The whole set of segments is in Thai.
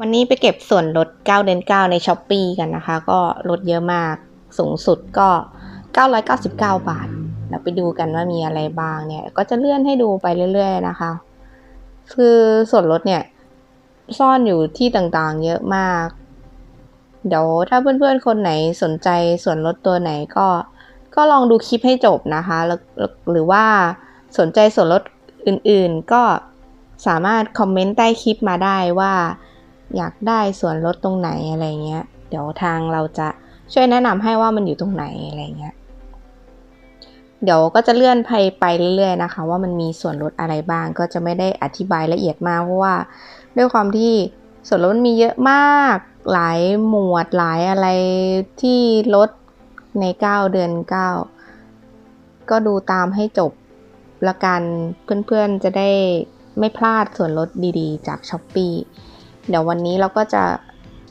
วันนี้ไปเก็บส่วนลด 9 เดือน 9 ในช้อปปีกันนะคะ ก็ลดเยอะมาก สูงสุดก็ 999 บาท เราไปดูกันว่ามีอะไรบ้างเนี่ย ก็จะเลื่อนให้ดูไปเรื่อย ๆ นะคะ คือส่วนลดเนี่ย ซ่อนอยู่ที่ต่างๆ เยอะมาก เดี๋ยวถ้าเพื่อนๆ คนไหนสนใจส่วนลดตัวไหนก็ ก็ลองดูคลิปให้จบนะคะแล้วหรือว่าสนใจส่วนลดอื่นๆ ก็สามารถคอมเมนต์ใต้คลิปมาได้ว่า อยากได้ส่วนลดตรงไหนอะไรเงี้ย เดี๋ยวทางเราจะช่วยแนะนำให้ว่ามันอยู่ตรงไหนอะไรเงี้ย เดี๋ยวก็จะเลื่อนไปไปเรื่อยๆนะคะ ว่ามันมีส่วนลดอะไรบ้าง ก็จะไม่ได้อธิบายละเอียดมากเพราะว่า ด้วยความที่ส่วนลดมันมีเยอะมาก หลายหมวดหลายอะไรที่ลดใน 9 เดือน 9 ก็ดูตามให้จบละกันเพื่อนๆจะได้ไม่พลาดส่วนลดดีๆ จาก s h อ p e e เดี๋ยววันนี้เราก็จะ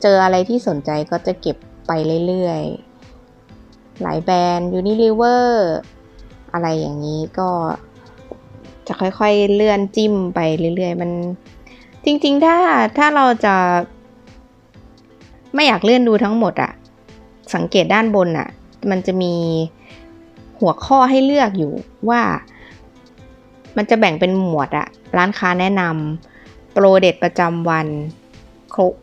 เจออะไรที่สนใจก็จะเก็บไปเรื่อยๆ หลายแบรนด์ Unilever อะไรอย่างนี้ก็จะค่อยๆเลื่อนจิ้มไปเรื่อยๆ มันจริงๆ ถ้าถ้าเราจะ ไม่อยากเลื่อนดูทั้งหมดอะสังเกตด้านบนอะมันจะมีหัวข้อให้เลือกอยู่ว่า มันจะแบ่งเป็นหมวดอะร้านค้าแนะนำโปรเด็ดประจำวัน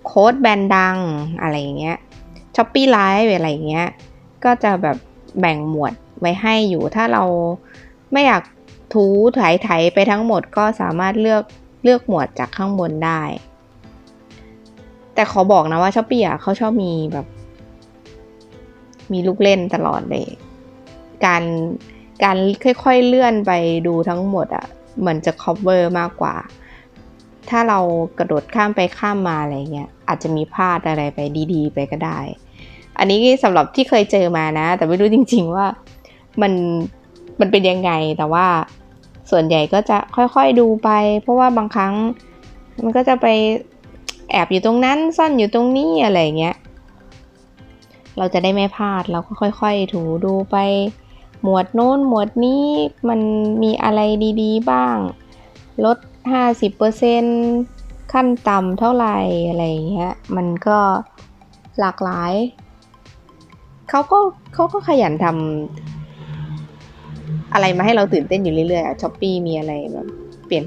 โค้ดแบรนด์ดังอะไรอย่างเงี้ยช้อปปี้ไลฟ์อะไรอย่างเงี้ยก็จะแบบแบ่งหมวดไว้ให้อยู่ถ้าเราไม่อยากถูถ่ายไถไปทั้งหมดก็สามารถเลือกเลือกหมวดจากข้างบนได้ แต่ขอบอกนะว่าช้อปปี้อะเขาชอบมีแบบ มีลูกเล่นตลอดเลย การการค่อยๆเลื่อนไปดูทั้งหมดอะเหมือนจะ cover มากกว่า ถ้าเรากระโดดข้ามไปข้ามมาอะไรเงี้ยอาจจะมีพลาดอะไรไปดี ๆ ไปก็ได้ อันนี้สำหรับที่เคยเจอมานะ แต่ไม่รู้จริง ๆว่ามันมันเป็นยังไงแต่ว่าส่วนใหญ่ก็จะค่อยๆดูไป เพราะว่าบางครั้งมันก็จะไปแอบอยู่ตรงนั้นซ่อนอยู่ตรงนี้อะไรเงี้ยเราจะได้ไม่พลาดเราก็ค่อยๆถูดูไป หมวดโน้นหมวดนี้มันมีอะไรดี ๆ บ้าง ลด 50%ขั้นต่ำเท่าไหร่อะไรเงี้ยมันก็หลากหลายเขาก็เขาก็ขยันทำอะไรมาให้เราตื่นเต้นอยู่เรื่อยๆช้อปปี้มีอะไรแบบเปลี่ยน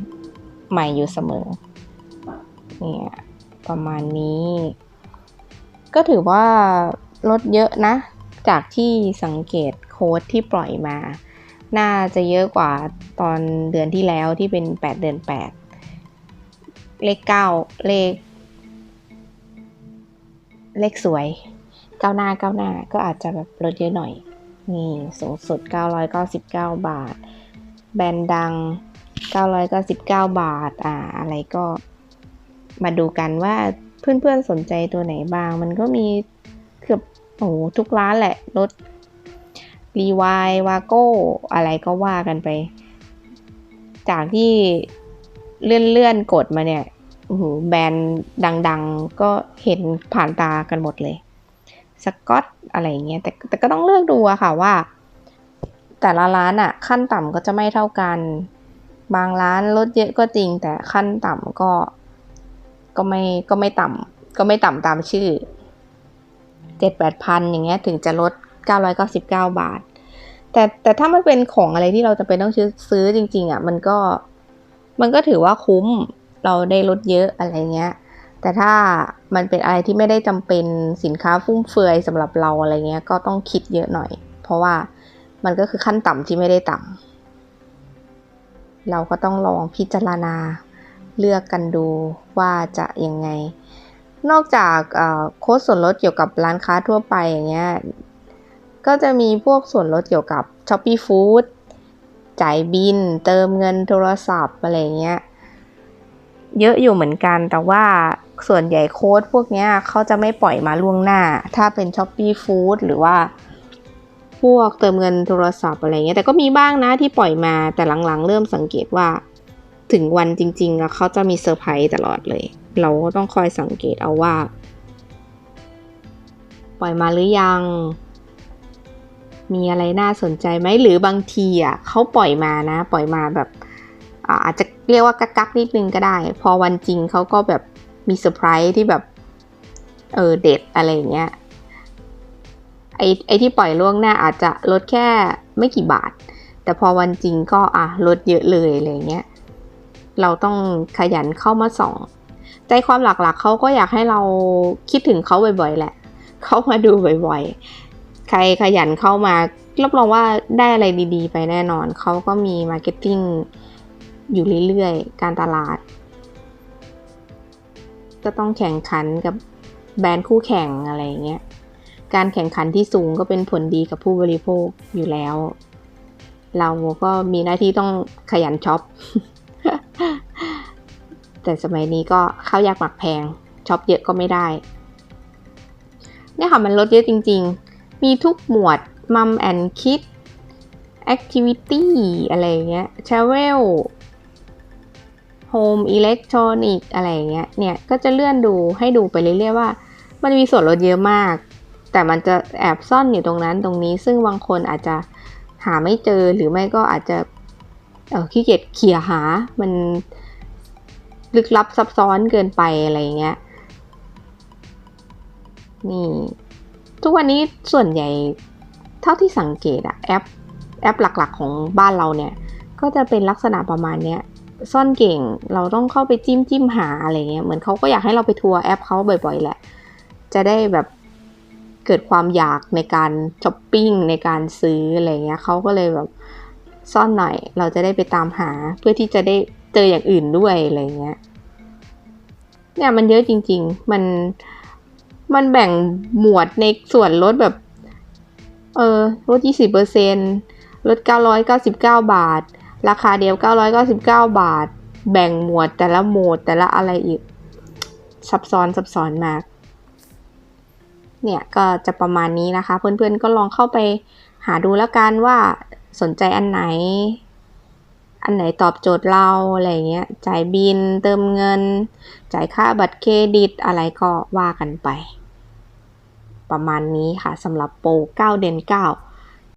ใหม่อยู่เสมอเนี่ยประมาณนี้ ก็ถือว่าลดเยอะนะ จากที่สังเกตโค้ดที่ปล่อยมา น่าจะเยอะกว่าตอนเดือนที่แล้วที่เป็น 8 เดือน 8 เลขเก้าเลข เลขสวยเก้าหน้าเก้าหน้าก็อาจจะแบบลดเยอะหน่อย นี่สูงสุด 999 บาท แบรนด์ดัง 999 บาท อ่า อะไรก็มาดูกันว่าเพื่อนๆสนใจตัวไหนบ้าง มันก็มีเกือบโอ้ทุกร้านแหละรถ รีวายวาโก้อะไรก็ว่ากันไป จากที่เลื่อนเลื่อนกดมาเนี่ยแบรนด์ดัง ๆ ก็เห็นผ่านตากันหมดเลย สกอตอะไรเงี้ยแต่แต่ก็ต้องเลือกดูอะค่ะว่า แต่ละร้านอะขั้นต่ำก็จะไม่เท่ากัน บางร้านลดเยอะก็จริง แต่ขั้นต่ำก็ก็ไม่ก็ไม่ต่ำก็ไม่ต่ำตามชื่อเจ็ดแปดพันอย่างเงี้ยถึงจะลด เก้าร้อยเก้าสิบเก้าบาท แต่แต่ถ้ามันเป็นของอะไรที่เราจะเป็นต้องซื้อจริง ๆอะมันก็มันก็ถือว่าคุ้มเราได้ลดเยอะอะไรเงี้ย แต่ถ้ามันเป็นอะไรที่ไม่ได้จำเป็นสินค้าฟุ่มเฟือยสำหรับเราอะไรเงี้ยก็ต้องคิดเยอะหน่อย เพราะว่ามันก็คือขั้นต่ำที่ไม่ได้ต่ำเราก็ต้องลองพิจารณาเลือกกันดูว่าจะยังไง นอกจากโค้ดส่วนลดเกี่ยวกับร้านค้าทั่วไปอย่างเงี้ย ก็จะมีพวกส่วนลดเกี่ยวกับ Shopee Food จ่ายบิน เติมเงินโทรศัพท์อะไรเงี้ย เยอะอยู่เหมือนกัน แต่ว่าส่วนใหญ่โค้ดพวกนี้เขาจะไม่ปล่อยมาล่วงหน้า ถ้าเป็น s h อ p e e Food หรือว่า พวกเติมเงินโทรศัพท์อะไรเงี้ย แต่ก็มีบ้างนะที่ปล่อยมา แต่หลังๆ เริ่มสังเกตว่า ถึงวันจริง ๆ แล้วเขาจะมีเซอร์ไพรส์ตลอดเลย เราก็ต้องคอยสังเกตเอาว่า ปล่อยมาหรือยัง มีอะไรน่าสนใจไหมหรือบางทีอะเขาปล่อยมานะ ปล่อยมาแบบอาจจะเรียกว่ากักกักนิดนึงก็ได้ พอวันจริงเขาก็แบบมีเซอร์ไพรส์ที่แบบเออเด็ดอะไรอย่างเงี้ยไอไอที่ปล่อยล่วงหน้าอาจจะลดแค่ไม่กี่บาท แต่พอวันจริงก็อะลดเยอะเลยอะไรเงี้ยเราต้องขยันเข้ามาส่อง ใจความหลักๆเขาก็อยากให้เราคิดถึงเขาบ่อยๆแหละ เข้ามาดูบ่อยๆ ใครขยันเข้ามารับรองว่าได้อะไรดีๆ ไปแน่นอน เขาก็มีมาร์เก็ตติ้งอยู่เรื่อยๆ การตลาด ก็ต้องแข่งขันกับแบรนด์คู่แข่งอะไรเงี้ย การแข่งขันที่สูงก็เป็นผลดีกับผู้บริโภคอยู่แล้ว เราก็มีหน้าที่ต้องขยันช็อป แต่สมัยนี้ก็ข้าวยากหมักแพงช็อปเยอะก็ไม่ได้เนี่ยค่ะมันลดเยอะจริง ๆ มีทุกหมวดมัมแอนคิดแอคทิวิตี้อะไรเงี้ย travel home electronic อะไรเงี้ยเนี่ยก็จะเลื่อนดูให้ดูไปเรื่อยๆว่า มันมีส่วนลดเยอะมาก แต่มันจะแอบซ่อนอยู่ตรงนั้นตรงนี้ ซึ่งบางคนอาจจะหาไม่เจอหรือไม่ก็อาจจะเออขี้เกียจเขี่ยหา มันลึกลับซับซ้อนเกินไปอะไรเงี้ยนี่ ทุกวันนี้ส่วนใหญ่เท่าที่สังเกตอะแอปแอปหลักๆ ของบ้านเราเนี่ย ก็จะเป็นลักษณะประมาณเนี้ยซ่อนเก่งเราต้องเข้าไปจิ้มจิ้มหาอะไรเงี้ยเหมือนเขาก็อยากให้เราไปทัวร์แอปเขาบ่อยๆแหละ จะได้แบบเกิดความอยากในการช้อปปิ้งในการซื้ออะไรเงี้ยเขาก็เลยแบบซ่อนหน่อย เราจะได้ไปตามหาเพื่อที่จะได้เจออย่างอื่นด้วยอะไรเงี้ยเนี่ยมันเยอะจริง ๆ มัน มันแบ่งหมวดในส่วนลดแบบ เออลดยี่สิบเปอร์เซ็นลดเก้าร้อยเก้าสิบเก้าบาท ราคาเดียวเก้าร้อยเก้าสิบเก้าบาท แบ่งหมวดแต่ละโหมดแต่ละอะไรอีก ซับซ้อนซับซ้อนมาก เนี่ยก็จะประมาณนี้นะคะ เพื่อนๆก็ลองเข้าไปหาดูแล้วกันว่าสนใจอันไหน อันไหนตอบโจทย์เราอะไรเงี้ย จ่ายบินเติมเงิน จ่ายค่าบัตรเครดิตอะไรก็ว่ากันไป ประมาณนี้ค่ะสำหรับโปร 9 เดือน 9